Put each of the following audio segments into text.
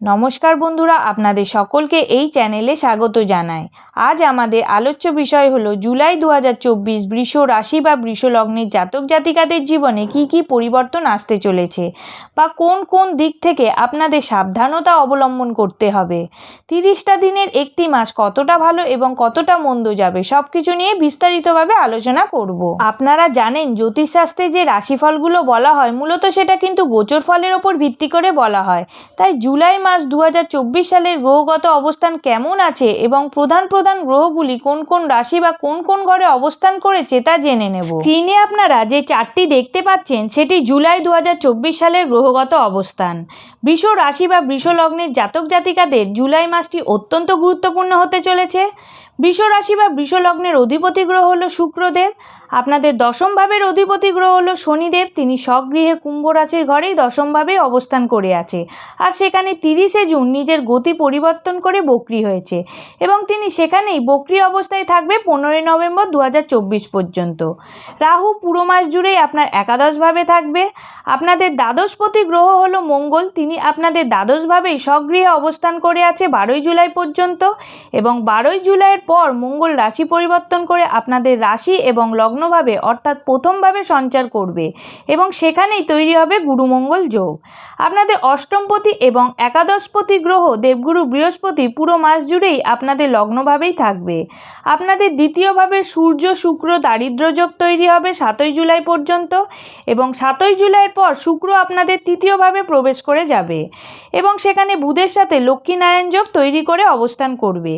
নমস্কার বন্ধুরা, আপনাদের সকলকে এই চ্যানেলে স্বাগত জানাই। আজ আমাদের আলোচ্য বিষয় হলো জুলাই দু হাজার চব্বিশ বৃষ রাশি বা বৃষ লগ্নের জাতক জাতিকাদের জীবনে কি কি পরিবর্তন আসতে চলেছে বা কোন কোন দিক থেকে আপনাদের সাবধানতা অবলম্বন করতে হবে, তিরিশটা দিনের একটি মাস কতটা ভালো এবং কতটা মন্দ যাবে সব কিছু নিয়ে বিস্তারিতভাবে আলোচনা করব। আপনারা জানেন, জ্যোতিষশাস্ত্রে যে রাশিফলগুলো বলা হয়, মূলত সেটা কিন্তু গোচর ফলের ওপর ভিত্তি করে বলা হয়। তাই জুলাই মাস দু সালের গ্রহগত অবস্থান কেমন আছে এবং প্রধান প্রধান গ্রহগুলি কোন কোন রাশি বা কোন কোন ঘরে অবস্থান করেছে তা জেনে নেব। স্ক্রিনে আপনারা যে চারটি দেখতে পাচ্ছেন, সেটি জুলাই দু হাজার চব্বিশ সালের গ্রহগত অবস্থান। বৃষ রাশি বা বৃষ লগ্নের জাতক জাতিকাদের জুলাই মাসটি অত্যন্ত গুরুত্বপূর্ণ হতে চলেছে। বৃষ রাশি বা বৃষ লগ্নের অধিপতি গ্রহ হলো শুক্রদেব। আপনাদের দশম ভাবের অধিপতি গ্রহ হলো শনিদেব। তিনি স্বগৃহে কুম্ভ রাশির ঘরেই দশমভাবে অবস্থান করে আছে। আর সেখানে তিরিশে জুন নিজের গতি পরিবর্তন করে বক্রি হয়েছে। এবং তিনি সেখানেই বক্রি অবস্থায় থাকবে পনেরোই নভেম্বর দু হাজার চব্বিশ পর্যন্ত। রাহু পুরো মাস জুড়েই আপনার একাদশভাবে থাকবে। আপনাদের দ্বাদশপতি গ্রহ হলো মঙ্গল। তিনি আপনাদের দ্বাদশভাবেই স্বগৃহে অবস্থান করে আছে বারোই জুলাই পর্যন্ত। এবং বারোই জুলাইয়ের পর মঙ্গল রাশি পরিবর্তন করে আপনাদের রাশি এবং লগ্নভাবে অর্থাৎ প্রথমভাবে সঞ্চার করবে এবং সেখানেই তৈরি হবে গুরুমঙ্গল যোগ। আপনাদের অষ্টমপতি এবং একাদশপতি গ্রহ দেবগুরু বৃহস্পতি পুরো মাস জুড়েই আপনাদের লগ্নভাবেই থাকবে। আপনাদের দ্বিতীয়ভাবে সূর্য, শুক্র, দারিদ্র যোগ তৈরি হবে সাতই জুলাই পর্যন্ত এবং সাতই জুলাইয়ের পর শুক্র আপনাদের তৃতীয়ভাবে প্রবেশ করে যাবে এবং সেখানে বুধের সাথে লক্ষ্মীনারায়ণ যোগ তৈরি করে অবস্থান করবে।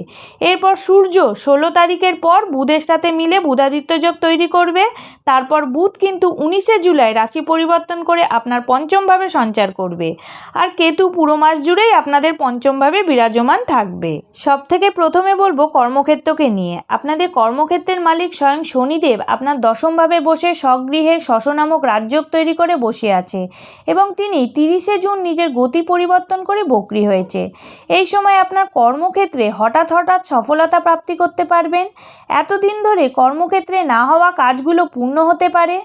এরপর সূর্য ষোলো তারিখের পর বুধের সাথে মিলে বুধাদিত্য যোগ তৈরি করবে। তারপর বুধ কিন্তু উনিশে জুলাই রাশি পরিবর্তন করে আপনার পঞ্চমভাবে সঞ্চার করবে। আর কেতু পুরো মাস জুড়েই আপনাদের পঞ্চমভাবে বিরাজমান থাকবে। সব থেকে প্রথমে বলব কর্মক্ষেত্রকে নিয়ে। আপনাদের কর্মক্ষেত্রের মালিক স্বয়ং শনিদেব আপনার দশমভাবে বসে স্বগৃহে শশ নামক রাজযোগ তৈরি করে বসে আছে এবং তিনি তিরিশে জুন নিজের গতি পরিবর্তন করে বকরি হয়েছে। এই সময় আপনার কর্মক্ষেত্রে হঠাৎ হঠাৎ সফলতা প্রাপ্তি করতে পারবেন। এতদিন ধরে কর্মক্ষেত্রে না হওয়া কাজগুলো পূর্ণ হতে পারে।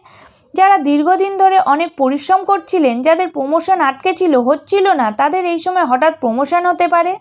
যারা দীর্ঘদিন ধরে অনেক পরিশ্রম করছিলেন, যাদের প্রমোশন আটকে ছিল হচ্ছিল না, তাদের এই সময় হঠাৎ প্রমোশন হতে পারে?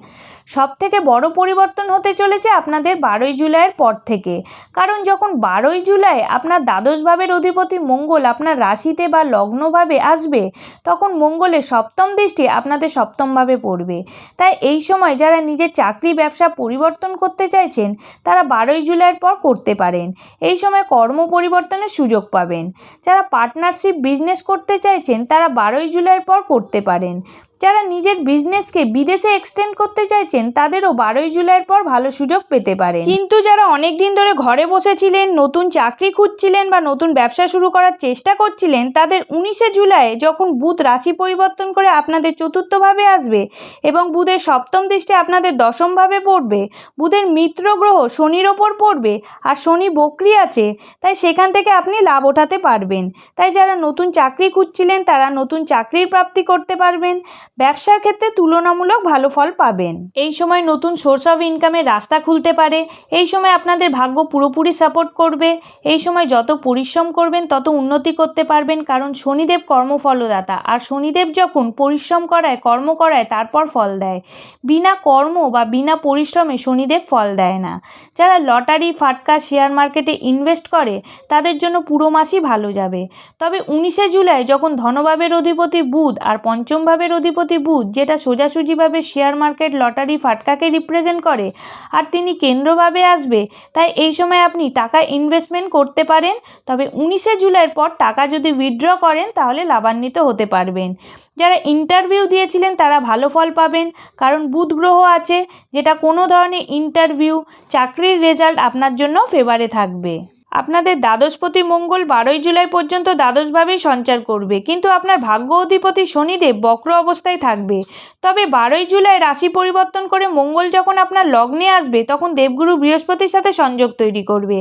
সব থেকে বড় পরিবর্তন হতে চলেছে আপনাদের বারোই জুলাইয়ের পর থেকে। কারণ যখন বারোই জুলাই আপনার দ্বাদশ ভাবের অধিপতি মঙ্গল আপনার রাশিতে বা লগ্নভাবে আসবে, তখন মঙ্গলের সপ্তম দৃষ্টি আপনাদের সপ্তমভাবে পড়বে। তাই এই সময় যারা নিজের চাকরি ব্যবসা পরিবর্তন করতে চাইছেন, তারা বারোই জুলাইয়ের পর করতে পারেন। এই সময় কর্ম পরিবর্তনের সুযোগ পাবেন। যারা পার্টনারশিপ বিজনেস করতে চাইছেন তারা বারোই জুলাইয়ের পর করতে পারেন। যারা নিজের বিজনেসকে বিদেশে এক্সটেন্ড করতে চাইছেন, তাদেরও বারোই জুলাইয়ের পর ভালো সুযোগ পেতে পারে কিন্তু যারা অনেক দিন ধরে ঘরে বসেছিলেন, নতুন চাকরি খুঁজছিলেন বা নতুন ব্যবসা শুরু করার চেষ্টা করছিলেন, তাদের উনিশে জুলাই যখন বুধ রাশি পরিবর্তন করে আপনাদের চতুর্থভাবে আসবে এবং বুধের সপ্তম দৃষ্টি আপনাদের দশমভাবে পড়বে, বুধের মিত্র গ্রহ শনির ওপর পড়বে আর শনি বকরি আছে, তাই সেখান থেকে আপনি লাভ ওঠাতে পারবেন। তাই যারা নতুন চাকরি খুঁজছিলেন, তারা নতুন চাকরির প্রাপ্তি করতে পারবেন। ব্যবসার ক্ষেত্রে তুলনামূলক ভালো ফল পাবেন। এই সময় নতুন সোর্স অফ ইনকামের রাস্তা খুলতে পারে, এই সময় আপনাদের ভাগ্য পুরোপুরি সাপোর্ট করবে, এই সময় যত পরিশ্রম করবেন, তত উন্নতি করতে পারবেন, কারণ শনিদেব কর্মফলদাতা, আর শনিদেব যখন পরিশ্রম করায়, কর্ম করায়, তারপর ফল দেয়। বিনা কর্ম বা বিনা পরিশ্রমে শনিদেব ফল দেয় না। যারা লটারি, ফাটকা শেয়ার মার্কেটে ইনভেস্ট করে, তাদের জন্য পুরো মাসই ভালো যাবে। তবে উনিশে জুলাই যখন ধনভাবের অধিপতি বুধ আর পঞ্চম ভাবের অধিপতি বুধ, যেটা সোজাসুজিভাবে শেয়ার মার্কেট লটারি ফাটকাকে রিপ্রেজেন্ট করে, আর তিনি কেন্দ্রভাবে আসবে, তাই এই সময় আপনি টাকা ইনভেস্টমেন্ট করতে পারেন, তবে উনিশে জুলাইয়ের পর টাকা যদি উইথড্র করেন, তাহলে লাভান্বিত হতে পারবেন। যারা ইন্টারভিউ দিয়েছিলেন, তারা ভালো ফল পাবেন, কারণ বুধ গ্রহ আছে, যেটা কোনো ধরনের ইন্টারভিউ চাকরির রেজাল্ট আপনার জন্য ফেভারে থাকবে। আপনাদের দ্বাদশপতি মঙ্গল বারোই জুলাই পর্যন্ত দ্বাদশভাবেই সঞ্চার করবে। কিন্তু আপনার ভাগ্য অধিপতি শনিদেব বক্র অবস্থায় থাকবে। তবে বারোই জুলাই রাশি পরিবর্তন করে মঙ্গল যখন আপনার লগ্নে আসবে, তখন দেবগুরু বৃহস্পতির সাথে সংযোগ তৈরি করবে।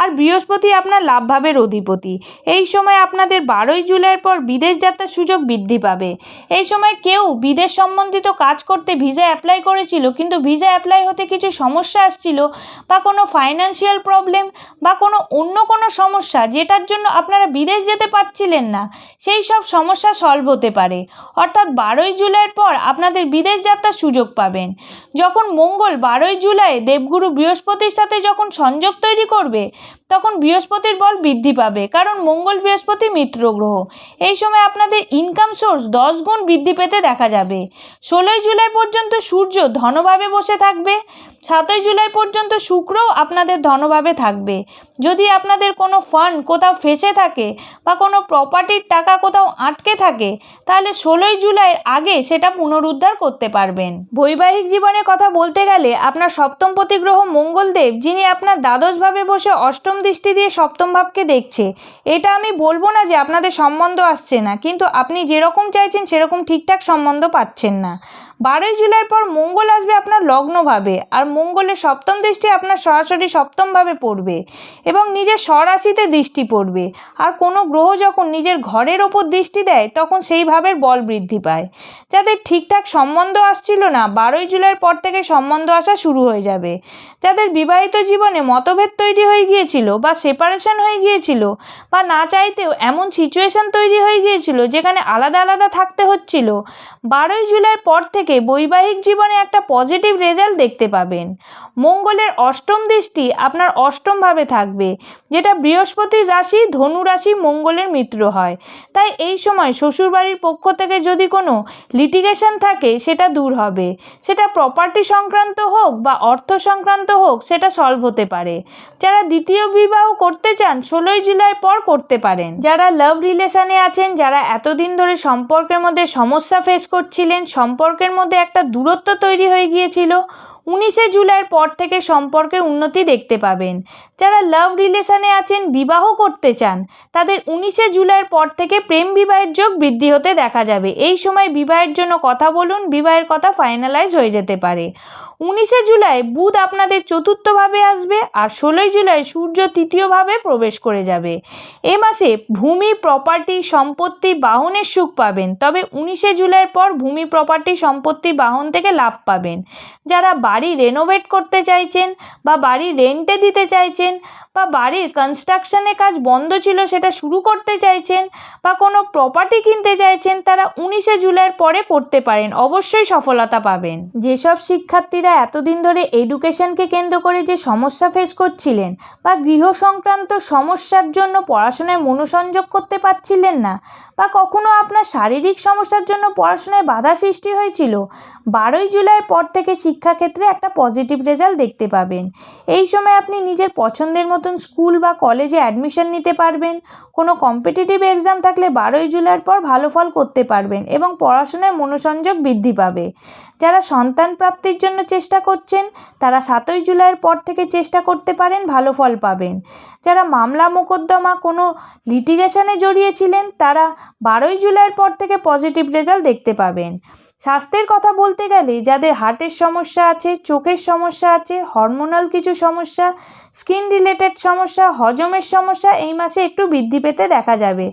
আর বৃহস্পতি আপনার লাভভাবের অধিপতি। এই সময় আপনাদের বারোই জুলাইয়ের পর বিদেশ যাত্রার সুযোগ বৃদ্ধি পাবে। এই সময় কেউ বিদেশ সম্বন্ধিত কাজ করতে ভিসা অ্যাপ্লাই করেছিল, কিন্তু ভিসা অ্যাপ্লাই হতে কিছু সমস্যা আসছিল বা কোনো ফাইন্যান্সিয়াল প্রবলেম বা কোনো অন্য কোনো সমস্যা যেটার জন্য আপনারা বিদেশ যেতে পারছিলেন না, সেই সব সমস্যা সলভ হতে পারে। অর্থাৎ বারোই জুলাইয়ের পর আপনাদের বিদেশ যাত্রার সুযোগ পাবেন। যখন মঙ্গল বারোই জুলাই দেবগুরু বৃহস্পতির সাথে যখন সংযোগ তৈরি করবে তখন বৃহস্পতির বল বৃদ্ধি পাবে, কারণ মঙ্গল বৃহস্পতি মিত্র গ্রহ। এই সময় আপনাদের ইনকাম সোর্স দশ গুণ বৃদ্ধি পেতে দেখা যাবে। ষোলোই জুলাই পর্যন্ত সূর্য ধনভাবে বসে থাকবে, সাতই জুলাই পর্যন্ত শুক্রও আপনাদের ধনভাবে থাকবে। যদি আপনাদের কোনো ফান্ড কোথাও ফেসে থাকে বা কোনো প্রপার্টির টাকা কোথাও আটকে থাকে, তাহলে ষোলোই জুলাইয়ের আগে সেটা পুনরুদ্ধার করতে পারবেন। বৈবাহিক জীবনের কথা বলতে গেলে আপনার সপ্তমপতি গ্রহ মঙ্গলদেব, যিনি আপনার দ্বাদশভাবে বসে অষ্টম দৃষ্টি দিয়ে সপ্তম ভাবকে দেখছে। এটা আমি বলব না যে আপনাদের সম্বন্ধ আসছে না, কিন্তু আপনি যেরকম চাইছেন সেরকম ঠিকঠাক সম্বন্ধ পাচ্ছেন না। বারোই জুলাইয়ের পর মঙ্গল আসবে আপনার লগ্নভাবে আর মঙ্গলের সপ্তম দৃষ্টি আপনার সরাসরি সপ্তমভাবে পড়বে এবং নিজের স্বরাশিতে দৃষ্টি পড়বে। আর কোনো গ্রহ যখন নিজের ঘরের ওপর দৃষ্টি দেয়, তখন সেইভাবে বল বৃদ্ধি পায়। যাদের ঠিকঠাক সম্বন্ধ আসছিল না, বারোই জুলাইয়ের পর থেকে সম্বন্ধ আসা শুরু হয়ে যাবে। যাদের বিবাহিত জীবনে মতভেদ তৈরি হয়ে গিয়েছিল বা সেপারেশন হয়ে গিয়েছিল বা না চাইতেও এমন সিচুয়েশন তৈরি হয়ে গিয়েছিল যেখানে আলাদা আলাদা থাকতে হচ্ছিল, বারোই জুলাইয়ের পর থেকে বৈবাহিক জীবনে একটা পজিটিভ রেজাল্ট দেখতে পাবেন। মঙ্গলের অষ্টম দৃষ্টি আপনার অষ্টমভাবে থাকবে, যেটা বৃহস্পতির রাশি, ধনু রাশি, মঙ্গলের মিত্র হয়। তাই এই সময় শ্বশুরবাড়ির পক্ষ থেকে যদি কোনো লিটিগেশন থাকে, সেটা দূর হবে। সেটা প্রপার্টি সংক্রান্ত হোক বা অর্থ সংক্রান্ত হোক, সেটা সলভ হতে পারে। যারা দ্বিতীয় বিবাহ করতে চান, ষোলোই জুলাই পর করতে পারেন। যারা লাভ রিলেশনে আছেন, যারা এতদিন ধরে সম্পর্কের মধ্যে সমস্যা ফেস করছিলেন, সম্পর্কের মধ্যে একটা দূরত্ব তৈরি হয়ে গিয়েছিল। উনিশে জুলাইয়ের পর থেকে সম্পর্কের উন্নতি দেখতে পাবেন। যারা লাভ রিলেশনে আছেন, বিবাহ করতে চান, তাদের উনিশে জুলাইয়ের পর থেকে প্রেম বিবাহের যোগ বৃদ্ধি হতে দেখা যাবে। এই সময় বিবাহের জন্য কথা বলুন, বিবাহের কথা ফাইনালাইজ হয়ে যেতে পারে। উনিশে জুলাই বুধ আপনাদের চতুর্থভাবে আসবে আর ষোলোই জুলাই সূর্য তৃতীয়ভাবে প্রবেশ করে যাবে। এ মাসে ভূমি প্রপার্টি সম্পত্তি, বাহনের সুখ পাবেন। তবে উনিশে জুলাইয়ের পর ভূমি প্রপার্টি সম্পত্তি, বাহন থেকে লাভ পাবেন। যারা বাড়ি রেনোভেট করতে চাইছেন বা বাড়ি রেন্টে দিতে চাইছেন বা বাড়ির কনস্ট্রাকশনের কাজ বন্ধ ছিল সেটা শুরু করতে চাইছেন বা কোনো প্রপার্টি কিনতে চাইছেন, তারা উনিশে জুলাইয়ের পরে করতে পারেন, অবশ্যই সফলতা পাবেন। যেসব শিক্ষার্থীরা এতদিন ধরে এডুকেশনকে কেন্দ্র করে যে সমস্যা ফেস করছিলেন বা গৃহ সংক্রান্ত সমস্যার জন্য পড়াশোনায় মনোসংযোগ করতে পারছিলেন না বা কখনো আপনার শারীরিক সমস্যার জন্য পড়াশোনায় বাধা সৃষ্টি হয়েছিল, বারোই জুলাইয়ের পর থেকে শিক্ষাক্ষেত্রে একটা পজিটিভ রেজাল্ট দেখতে পাবেন। এই সময় আপনি নিজের পছন্দের মতন স্কুল বা কলেজে অ্যাডমিশন নিতে পারবেন। কোনো কম্পিটিটিভ এক্সাম থাকলে বারোই জুলাইয়ের পর ভালো ফল করতে পারবেন এবং পড়াশোনায় মনোসংযোগ বৃদ্ধি পাবে। যারা সন্তান প্রাপ্তির জন্য চেষ্টা করছেন, তারা সাতই জুলাইয়ের পর থেকে চেষ্টা করতে পারেন, ভালো ফল পাবেন। যারা মামলা মোকদ্দমা, কোনো লিটিগেশনে জড়িয়েছিলেন, তারা বারোই জুলাইয়ের পর থেকে পজিটিভ রেজাল্ট দেখতে পাবেন। স্বাস্থ্যের কথা বলতে গেলে যাদের হার্টের সমস্যা আছে চোখের সমস্যা আছে হরমোনাল কিছু সমস্যা স্কিন রিলেটেড সমস্যা, হজমের সমস্যা, এই মাসে একটু বৃদ্ধি পেতে দেখা যাবে।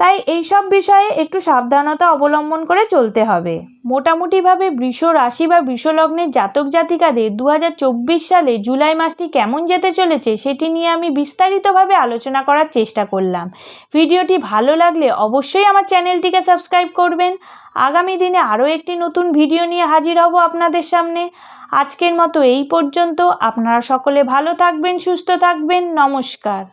তাই এই সব বিষয়ে একটু সাবধানতা অবলম্বন করে চলতে হবে। মোটামুটিভাবে বৃষ রাশি বা বৃষ লগ্নের জাতক জাতিকাদের দু হাজার চব্বিশ সালে জুলাই মাসটি কেমন যেতে চলেছে সেটি নিয়ে আমি বিস্তারিতভাবে আলোচনা করার চেষ্টা করলাম। ভিডিওটি ভালো লাগলে অবশ্যই আমার চ্যানেলটিকে সাবস্ক্রাইব করবেন। আগামী দিনে আরও একটি নতুন ভিডিও নিয়ে হাজির হব আপনাদের সামনে। আজকের মতো এই পর্যন্ত। আপনারা সকলে ভালো থাকবেন, সুস্থ থাকবেন। নমস্কার।